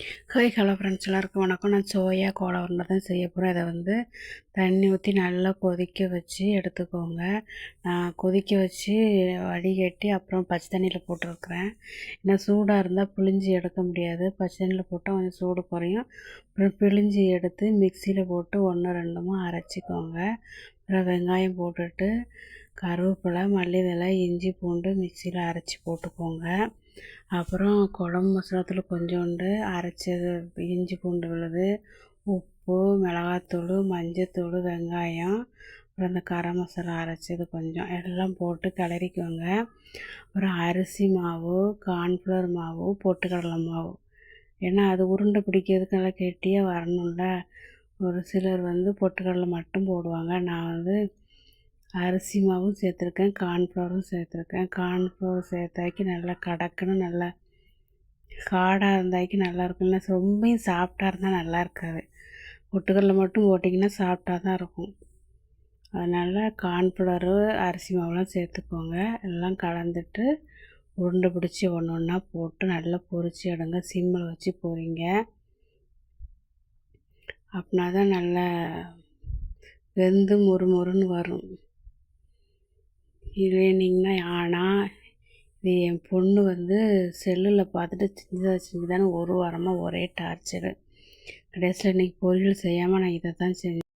Hi hello friends எல்லாருக்கும் வணக்கம். நான் சோயா கோலா உருண்டை தான் செய்ய போகிறேன் அதை வந்து தண்ணி ஊற்றி நல்லா கொதிக்க வச்சு எடுத்துக்கோங்க. நான் கொதிக்க வச்சு வடிகட்டி அப்புறம் பச்சை தண்ணியில் போட்டிருக்கிறேன். ஏன்னா சூடாக இருந்தால் பிழிஞ்சி எடுக்க முடியாது. பச்சை தண்ணியில் போட்டால் கொஞ்சம் சூடு குறையும். அப்புறம் பிழிஞ்சி எடுத்து மிக்சியில் போட்டு ஒன்று ரெண்டுமோ அரைச்சிக்கோங்க. அப்புறம் வெங்காயம் போட்டுட்டு கருவேப்பிலை மல்லித்தழை இஞ்சி பூண்டு மிக்சியில் அரைச்சி போட்டுக்கோங்க. அப்புறம் குழம்பு மசாலாத்தூள் கொஞ்சோண்டு அரைச்சது இஞ்சி பூண்டு விழுது உப்பு மிளகாத்தூள் மஞ்சத்தூள் வெங்காயம் அப்புறம் இந்த கரம் மசாலா அரைச்சது கொஞ்சம். எல்லாம் போட்டு கிளறிக்கோங்க. அப்புறம் அரிசி மாவு கார்ன்ஃப்ளவர் மாவு பொட்டுக்கடலை மாவு. ஏன்னா அது உருண்டை பிடிக்கிறதுக்கு நல்லா கெட்டியாக வரணும்ல. ஒரு சிலர் வந்து பொட்டுக்கடலை மட்டும் போடுவாங்க. நான் வந்து அரிசி மாவும் சேர்த்துருக்கேன் கார்ன்ஃப்ளவரும் சேர்த்துருக்கேன். கார்ன்ஃப்ளவர் சேர்த்தாக்கி நல்லா கடக்குன்னு நல்லா காடாக இருந்தாக்கி நல்லா இருக்கும். இல்லை ரொம்பையும் சாஃப்டாக இருந்தால் நல்லா இருக்காது. பொட்டுக்கடல மட்டும் போட்டிங்கன்னா சாஃப்டாக தான் இருக்கும். அதனால் கார்ன்ஃப்ளவரு அரிசி மாவுலாம் சேர்த்துக்கோங்க. எல்லாம் கலந்துட்டு உருண்டை பிடிச்சி ஒன்று ஒன்றா போட்டு நல்லா பொரிச்சு எடுங்க. சிம்மில் வச்சு போகிறீங்க அப்படின்னா தான் நல்லா வெந்து மொறு மொறுன்னு வரும். இல்லைனிங்கன்னா ஆனால் இது என் பொண்ணு வந்து செல்லில் பார்த்துட்டு செஞ்சதாக செஞ்சுதான்னு ஒரு வாரமாக ஒரே டார்ச்சரு. கடைசியில் இன்றைக்கி பொரியல் செய்யாமல் நான் இதை தான் செஞ்சேன்